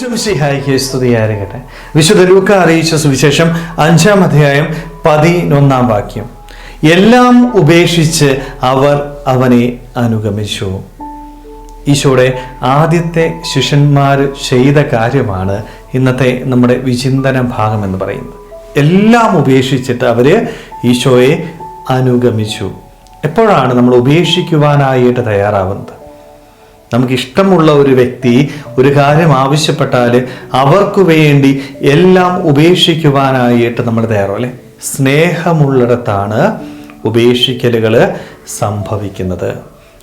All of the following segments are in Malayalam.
ഈശ്വംസിഹായിക്ക് സ്തുതിയായിരിക്കട്ടെ വിശുദ്ധ ലൂക്ക അറിയിച്ച സുവിശേഷം അഞ്ചാം അധ്യായം പതിനൊന്നാം വാക്യം. എല്ലാം ഉപേക്ഷിച്ച് അവർ അവനെ അനുഗമിച്ചു. ഈശോയുടെ ആദ്യത്തെ ശിഷ്യന്മാർ ചെയ്ത കാര്യമാണ് ഇന്നത്തെ നമ്മുടെ വിചിന്തന ഭാഗം എന്ന് പറയുന്നത്. എല്ലാം ഉപേക്ഷിച്ചിട്ട് അവർ ഈശോയെ അനുഗമിച്ചു. എപ്പോഴാണ് നമ്മൾ ഉപേക്ഷിക്കുവാനായിട്ട് തയ്യാറാവുന്നത്? നമുക്ക് ഇഷ്ടമുള്ള ഒരു വ്യക്തി ഒരു കാര്യം ആവശ്യപ്പെട്ടാൽ അവർക്ക് വേണ്ടി എല്ലാം ഉപേക്ഷിക്കുവാനായിട്ട് നമ്മൾ തയ്യാറോ അല്ലേ? സ്നേഹമുള്ളിടത്താണ് ഉപേക്ഷിക്കലുകൾ സംഭവിക്കുന്നത്.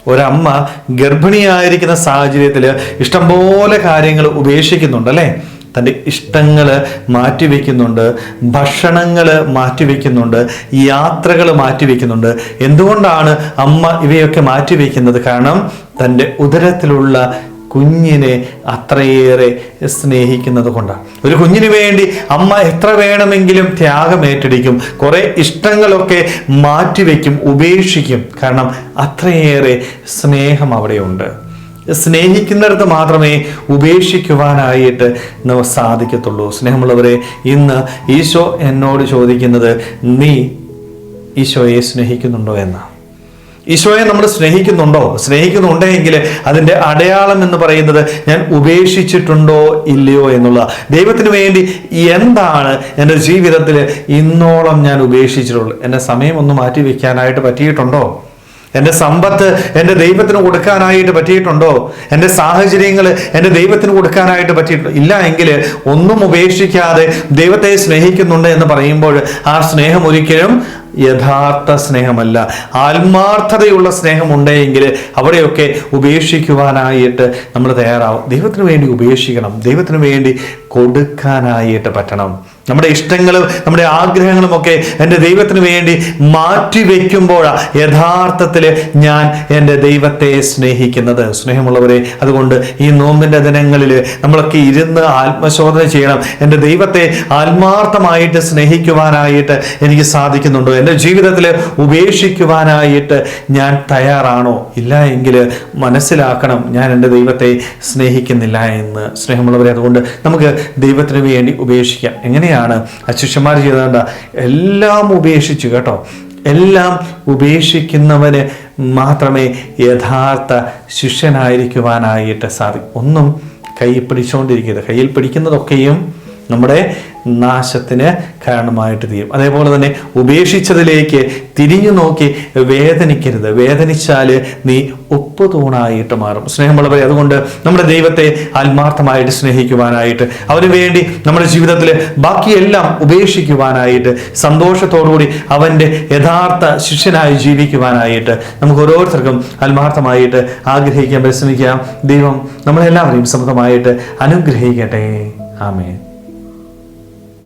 ഒരമ്മ ഗർഭിണിയായിരിക്കുന്ന സാഹചര്യത്തിൽ ഇഷ്ടംപോലെ കാര്യങ്ങൾ ഉപേക്ഷിക്കുന്നുണ്ട് അല്ലേ? തന്റെ ഇഷ്ടങ്ങൾ മാറ്റിവെക്കുന്നുണ്ട് ഭക്ഷണങ്ങൾ മാറ്റിവെക്കുന്നുണ്ട് യാത്രകൾ മാറ്റിവെക്കുന്നുണ്ട്. എന്തുകൊണ്ടാണ് അമ്മ ഇവയൊക്കെ മാറ്റിവെക്കുന്നത്? കാരണം തന്റെ ഉദരത്തിലുള്ള കുഞ്ഞിനെ അത്രയേറെ സ്നേഹിക്കുന്നത് കൊണ്ടാണ്. ഒരു കുഞ്ഞിന് വേണ്ടി അമ്മ എത്ര വേണമെങ്കിലും ത്യാഗം ഏറ്റെടുക്കും കുറെ ഇഷ്ടങ്ങളൊക്കെ മാറ്റിവെക്കും ഉപേക്ഷിക്കും. കാരണം അത്രയേറെ സ്നേഹം അവിടെയുണ്ട്. സ്നേഹിക്കുന്നിടത്ത് മാത്രമേ ഉപേക്ഷിക്കുവാനായിട്ട് നമുക്ക് സാധിക്കത്തുള്ളൂ. സ്നേഹമുള്ളവരെ ഇന്ന് ഈശോ എന്നോട് ചോദിക്കുന്നത് നീ ഈശോയെ സ്നേഹിക്കുന്നുണ്ടോ എന്നാണ് ഈശോയെ നമ്മൾ സ്നേഹിക്കുന്നുണ്ടോ? സ്നേഹിക്കുന്നുണ്ടെങ്കിൽ അതിന്റെ അടയാളം എന്ന് പറയുന്നത് ഞാൻ ഉപേക്ഷിച്ചിട്ടുണ്ടോ ഇല്ലയോ എന്നുള്ള. ദൈവത്തിന് വേണ്ടി എന്താണ് എന്റെ ജീവിതത്തിൽ ഇന്നോളം ഞാൻ ഉപേക്ഷിച്ചിട്ടുള്ളൂ എന്റെ സമയം ഒന്ന് മാറ്റി വയ്ക്കാനായിട്ട് പറ്റിയിട്ടുണ്ടോ? എന്റെ സമ്പത്ത് എന്റെ ദൈവത്തിന് കൊടുക്കാനായിട്ട് പറ്റിയിട്ടുണ്ടോ? എന്റെ സാഹചര്യങ്ങൾ എന്റെ ദൈവത്തിന് കൊടുക്കാനായിട്ട് പറ്റിയിട്ടുണ്ടോ? ഇല്ല എങ്കിൽ ഒന്നും ഉപേക്ഷിക്കാതെ ദൈവത്തെ സ്നേഹിക്കുന്നുണ്ട് എന്ന് പറയുമ്പോൾ ആ സ്നേഹം ഒരിക്കലും യഥാർത്ഥ സ്നേഹമല്ല. ആത്മാർത്ഥതയുള്ള സ്നേഹമുണ്ടെങ്കിൽ അവിടെയൊക്കെ ഉപേക്ഷിക്കുവാനായിട്ട് നമ്മൾ തയ്യാറാവും. ദൈവത്തിന് വേണ്ടി ഉപേക്ഷിക്കണം. ദൈവത്തിന് വേണ്ടി കൊടുക്കാനായിട്ട് പറ്റണം. നമ്മുടെ ഇഷ്ടങ്ങളും നമ്മുടെ ആഗ്രഹങ്ങളും ഒക്കെ എന്റെ ദൈവത്തിന് വേണ്ടി മാറ്റി വയ്ക്കുമ്പോഴാണ് യഥാർത്ഥത്തിൽ ഞാൻ എന്റെ ദൈവത്തെ സ്നേഹിക്കുന്നത്. സ്നേഹമുള്ളവരെ അതുകൊണ്ട് ഈ നോമ്പിന്റെ ദിനങ്ങളിൽ നമ്മളൊക്കെ ഇരുന്ന് ആത്മശോധന ചെയ്യണം. എന്റെ ദൈവത്തെ ആത്മാർത്ഥമായിട്ട് സ്നേഹിക്കുവാനായിട്ട് എനിക്ക് സാധിക്കുന്നുണ്ടോ? എന്റെ ജീവിതത്തിൽ ഉപേക്ഷിക്കുവാനായിട്ട് ഞാൻ തയ്യാറാണോ? ഇല്ല എങ്കിൽ മനസ്സിലാക്കണം ഞാൻ എന്റെ ദൈവത്തെ സ്നേഹിക്കുന്നില്ല എന്ന് സ്നേഹമുള്ളവരെ. അതുകൊണ്ട് നമുക്ക് ദൈവത്തിന് വേണ്ടി ഉപേക്ഷിക്കാം. എങ്ങനെയാണ്? അശിഷ്യന്മാർ ചെയ്തേണ്ട എല്ലാം ഉപേക്ഷിച്ചു കേട്ടോ. എല്ലാം ഉപേക്ഷിക്കുന്നവന് മാത്രമേ യഥാർത്ഥ ശിഷ്യനായിരിക്കുവാനായിട്ട് സാധിക്കും. ഒന്നും കൈ പിടിച്ചുകൊണ്ടിരിക്കരുത് കയ്യിൽ പിടിക്കുന്നതൊക്കെയും നമ്മുടെ നാശത്തിന് കാരണമായിട്ട് തീരും. അതേപോലെ തന്നെ ഉപേക്ഷിച്ചതിലേക്ക് തിരിഞ്ഞു നോക്കി വേദനിക്കരുത്. വേദനിച്ചാൽ നീ ഉപ്പ് തൂണായിട്ട് മാറും സ്നേഹമുള്ളവരെ അതുകൊണ്ട് നമ്മുടെ ദൈവത്തെ ആത്മാർത്ഥമായിട്ട് സ്നേഹിക്കുവാനായിട്ട് അവന് വേണ്ടി നമ്മുടെ ജീവിതത്തിൽ ബാക്കിയെല്ലാം ഉപേക്ഷിക്കുവാനായിട്ട് സന്തോഷത്തോടുകൂടി അവന്റെ യഥാർത്ഥ ശിഷ്യനായി ജീവിക്കുവാനായിട്ട് നമുക്ക് ഓരോരുത്തർക്കും ആത്മാർത്ഥമായിട്ട് ആഗ്രഹിക്കാൻ പരിശ്രമിക്കാം ദൈവം നമ്മളെല്ലാവരെയും സമൃദ്ധമായിട്ട് അനുഗ്രഹിക്കട്ടെ. ആമേൻ.